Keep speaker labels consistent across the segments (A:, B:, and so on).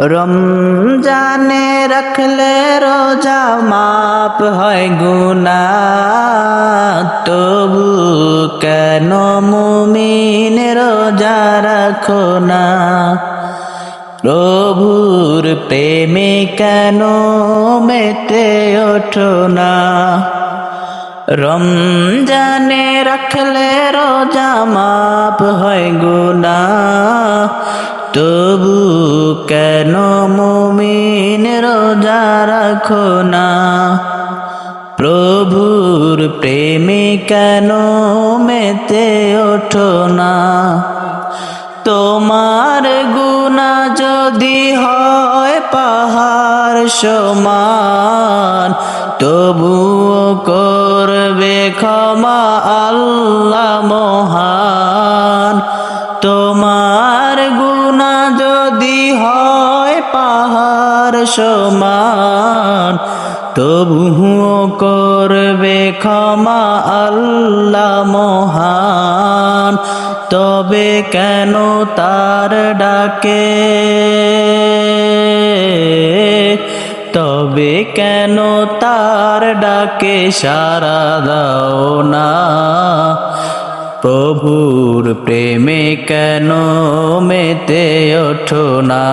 A: রমজানে রাখলে রোজা মাপ হয় গুনা তবু কেন মুমিন রোজা রাখো না? প্রভুর প্রেমে কেন মেতে ওঠো না? রমজানে রাখলে রোজা মাপ হয় গুনা তবু কেন মুমিন রোজা রাখো না? প্রভুর প্রেমে কেন মেতে ওঠো না? তোমার গুণা যদি হয় পাহাড় সমান, তবুও করবে ক্ষমা আল্লাহ মহান। তোমার পাহাড় সমান। তবুও করবে ক্ষমা আল্লাহ মহান। তবে কেন তার ডাকে? তবে কেন তার ডাকে সারা দাও না? প্রভুর প্রেমে কেন মেতে ওঠো না?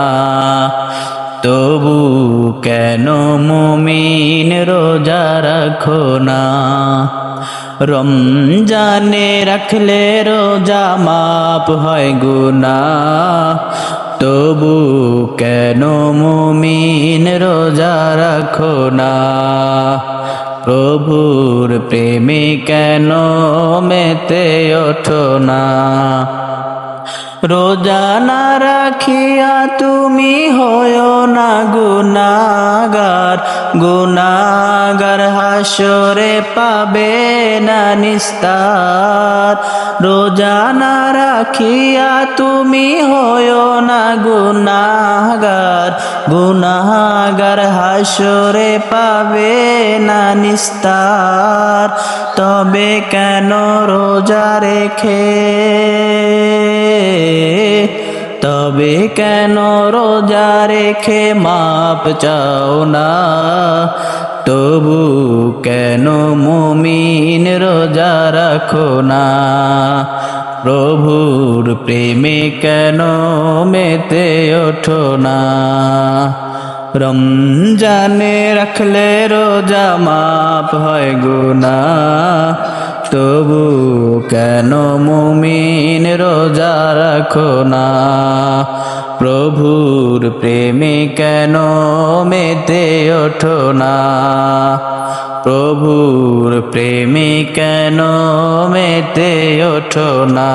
A: তবু কেন মুমিন রোজা রাখো না? রমজানে রাখলে রোজা মাপ হয় গুনা তবু কেন মুমিন রোজা রাখো না? প্রভুর প্রেমে কেন মেতে ওঠো না? রোজা না রাখিয়া তুমি হয় না গুনাগার। গুনাগার হাসরে পাবে না নিস্তার। রোজা না রাখিয়া তুমি হয় না গুনাগার। গুনাগার হাসরে পাবে না নিস্তার। তবে কেন রোজা রেখে তবে কেন রোজা রেখে মাপ চাও না? তবু কেন মুমিন রোজা রাখো না? প্রভুর প্রেমে কেন মেতে ওঠো না? রমজানে রাখলে রোজা মাপ হয় গুনা তবু কেন মুমিন রোজা রাখো না? প্রভুর প্রেমে কেন মেতে ওঠো না? প্রভুর প্রেমে কেন মেতে ওঠো না?